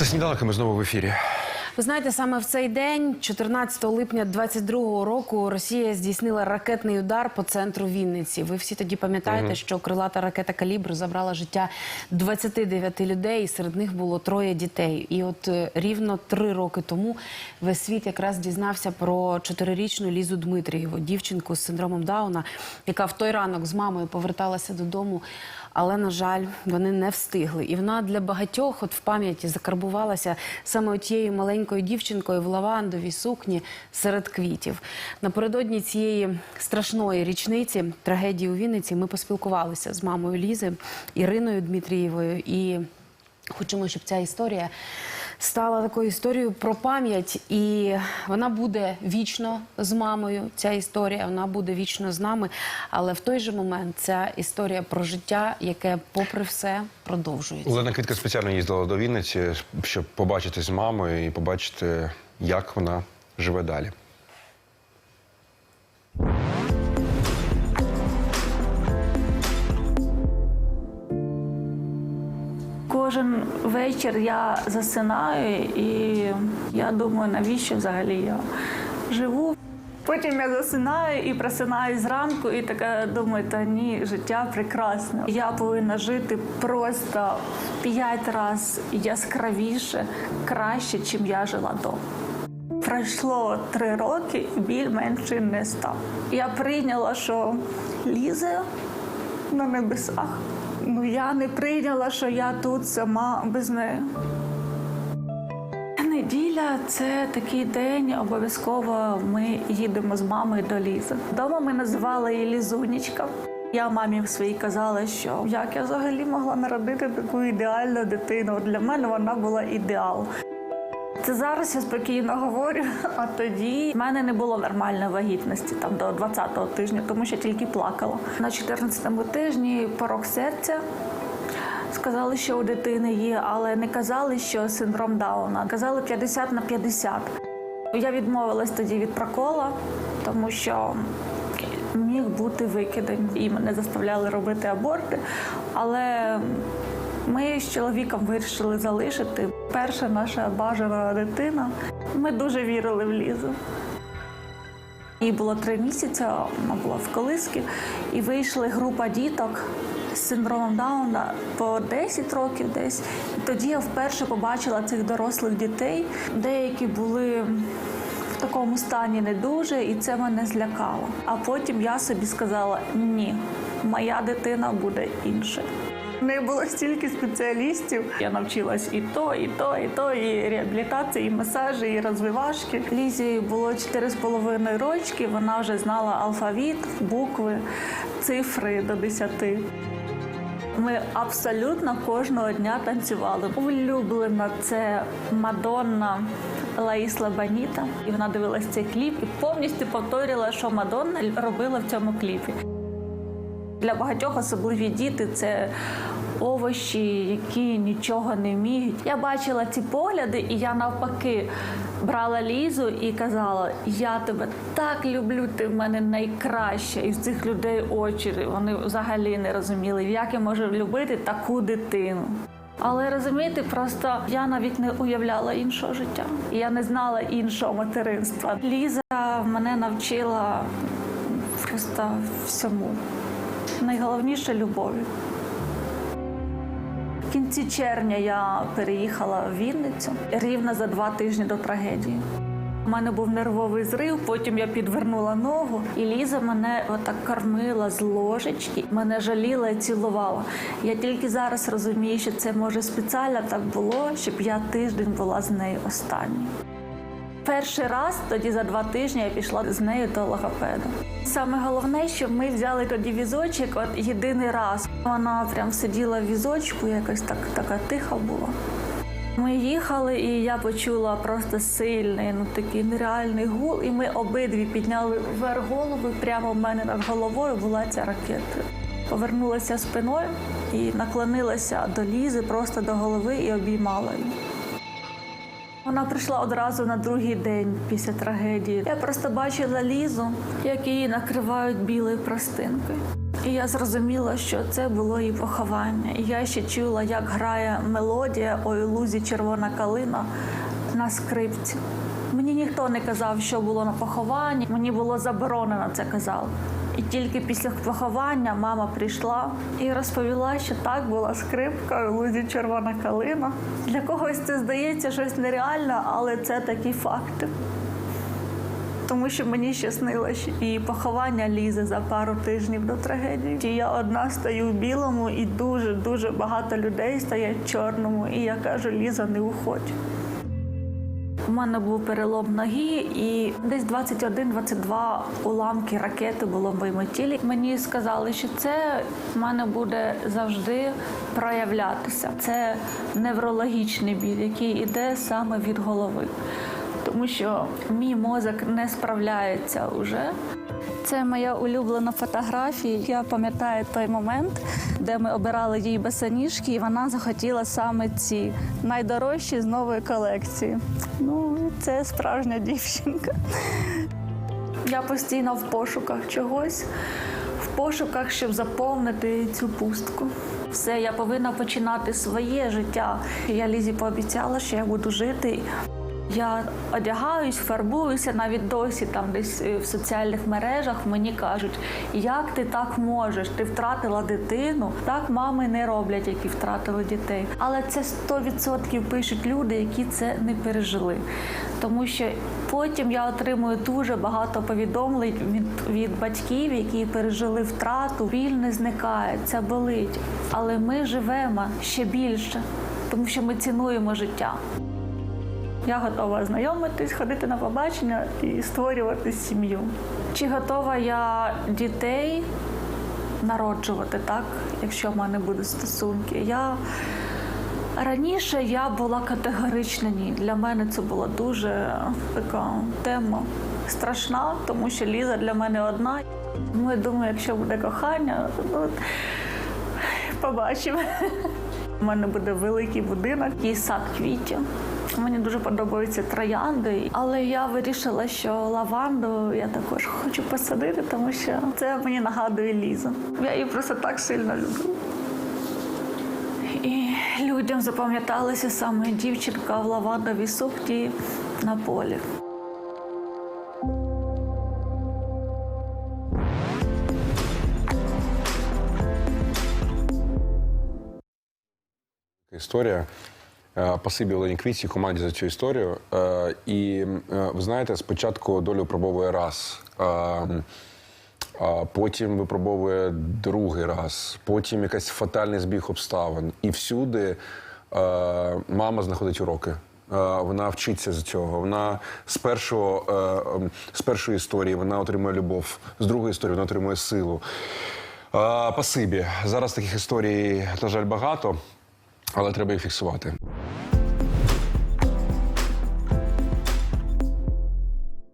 Це сніданок, і ми знову в ефірі. Ви знаєте, саме в цей день, 14 липня 22-го року, Росія здійснила ракетний удар по центру Вінниці. Ви всі тоді пам'ятаєте, що крилата ракета Калібр забрала життя 29 людей, і серед них було троє дітей. І от е, рівно три роки тому весь світ якраз дізнався про чотирирічну Лізу Дмитрієву, дівчинку з синдромом Дауна, яка в той ранок з мамою поверталася додому. Але на жаль, вони не встигли, і вона для багатьох, от в пам'яті, закарбувалася саме тією маленькою дівчинкою в лавандовій сукні серед квітів. Напередодні цієї страшної річниці трагедії у Вінниці ми поспілкувалися з мамою Лізи Іриною Дмитрієвою і хочемо, щоб ця історія стала такою історією про пам'ять, і вона буде вічно з мамою. Ця історія вона буде вічно з нами. Але в той же момент ця історія про життя, яке, попри все, продовжується. Олена Квітка спеціально їздила до Вінниці, щоб побачити з мамою і побачити, як вона живе далі. Кожен вечір я засинаю і я думаю, навіщо взагалі я живу. Потім я засинаю і просинаюсь зранку, і така думаю, та ні, життя прекрасне. Я повинна жити просто в п'ять разів яскравіше, краще, чим я жила до. Пройшло три роки, і біль менше не став. Я прийняла, що лізе на небесах. Ну я не прийняла, що я тут сама без неї. Неділя це такий день. Обов'язково ми їдемо з мамою до Лізи. Дома ми називали її Лізунечка. Я мамі своїй казала, що як я взагалі могла народити таку ідеальну дитину. Для мене вона була ідеал. Це зараз я спокійно говорю, а тоді в мене не було нормальної вагітності там до 20-го тижня, тому що тільки плакала. На 14-му тижні порок серця. Сказали, що у дитини є, але не казали, що синдром Дауна. Казали 50 на 50. Я відмовилась тоді від прокола, тому що міг бути викидень. І мене заставляли робити аборти. Але ми з чоловіком вирішили залишити. Перша наша бажана дитина. Ми дуже вірили в Лізу. Їй було три місяці, вона була в колиски, і вийшли група діток з синдромом Дауна по 10 років десь. І тоді я вперше побачила цих дорослих дітей. Деякі були в такому стані не дуже, і це мене злякало. А потім я собі сказала: ні, моя дитина буде інша. Не було стільки спеціалістів. Я навчилась і то, і то, і то, і реабілітації, і масажі, і розвивашки. Лізі було 4,5 рочки. Вона вже знала алфавіт, букви, цифри до 10. Ми абсолютно кожного дня танцювали. Улюблена це Мадонна Лаїсла Баніта. І вона дивилась цей кліп і повністю повторювала, що Мадонна робила в цьому кліпі. Для багатьох особливі діти це овочі, які нічого не вміють. Я бачила ці погляди, і я навпаки брала лізу і казала: Я тебе так люблю, ти в мене найкраща. І з цих людей очі вони взагалі не розуміли, як я можу любити таку дитину. Але розумієте, просто я навіть не уявляла іншого життя. Я не знала іншого материнства. Ліза мене навчила просто всьому. Найголовніше любові. В кінці червня я переїхала в Вінницю рівно за два тижні до трагедії. У мене був нервовий зрив, потім я підвернула ногу, і Ліза мене отак кормила з ложечки, мене жаліла і цілувала. Я тільки зараз розумію, що це може спеціально так було, щоб я тиждень була з нею останньою. Перший раз тоді за два тижні я пішла з нею до логопеда. Саме головне, що ми взяли тоді візочок от єдиний раз. Вона прям сиділа в візочку, якось так така тиха була. Ми їхали, і я почула просто сильний, ну такий нереальний гул. І ми обидві підняли вверх голову. Прямо в мене над головою була ця ракета. Повернулася спиною і наклонилася до лізи просто до голови і обіймала її. Вона прийшла одразу на другий день після трагедії. Я просто бачила лізу, як її накривають білою простинкою. І я зрозуміла, що це було її поховання. І я ще чула, як грає мелодія «Ой, лузі червона калина на скрипці. Мені ніхто не казав, що було на похованні. Мені було заборонено це казав. І тільки після поховання мама прийшла і розповіла, що так була скрипка у лузі червона калина. Для когось це здається щось нереальне, але це такі факти. Тому що мені ще снилось і поховання лізе за пару тижнів до трагедії. Я одна стою в білому, і дуже дуже багато людей стоять в чорному. І я кажу, Ліза, не уходь. У мене був перелом ноги, і десь 21-22 уламки ракети було в моєму тілі. Мені сказали, що це в мене буде завжди проявлятися. Це неврологічний біль, який іде саме від голови. Тому що мій мозок не справляється вже. Це моя улюблена фотографія. Я пам'ятаю той момент, де ми обирали їй босоніжки, і вона захотіла саме ці найдорожчі з нової колекції. Ну, це справжня дівчинка. Я постійно в пошуках чогось, в пошуках, щоб заповнити цю пустку. Все, я повинна починати своє життя. Я Лізі пообіцяла, що я буду жити. Я одягаюсь, фарбуюся навіть досі там десь е, в соціальних мережах. Мені кажуть, як ти так можеш? Ти втратила дитину. Так мами не роблять, які втратили дітей. Але це 100% пишуть люди, які це не пережили. Тому що потім я отримую дуже багато повідомлень від, від батьків, які пережили втрату. Біль не зникає, це болить. Але ми живемо ще більше, тому що ми цінуємо життя. Я готова знайомитись, ходити на побачення і створювати сім'ю. Чи готова я дітей народжувати, так, якщо в мене будуть стосунки? Я раніше я була категорично ні. Для мене це була дуже така тема страшна, тому що Ліза для мене одна. Ну, я думаю, якщо буде кохання, ну, побачимо. У мене буде великий будинок і сад квітів. Мені дуже подобаються троянди, але я вирішила, що лаванду я також хочу посадити, тому що це мені нагадує Лізу. Я її просто так сильно люблю. І людям запам'яталася саме дівчинка в лавандовій сукні на полі. Історія. Е, Пасибі Олені Квітці, команді за цю історію. Е, І е, ви знаєте, спочатку долю пробовує раз, а, потім випробовує другий раз, потім якийсь фатальний збіг обставин. І всюди мама знаходить уроки. Вона вчиться з цього. Вона з першого з першої історії вона отримує любов, з другої історії вона отримує силу. Е, Пасибі. Зараз таких історій, на жаль, багато, але треба їх фіксувати.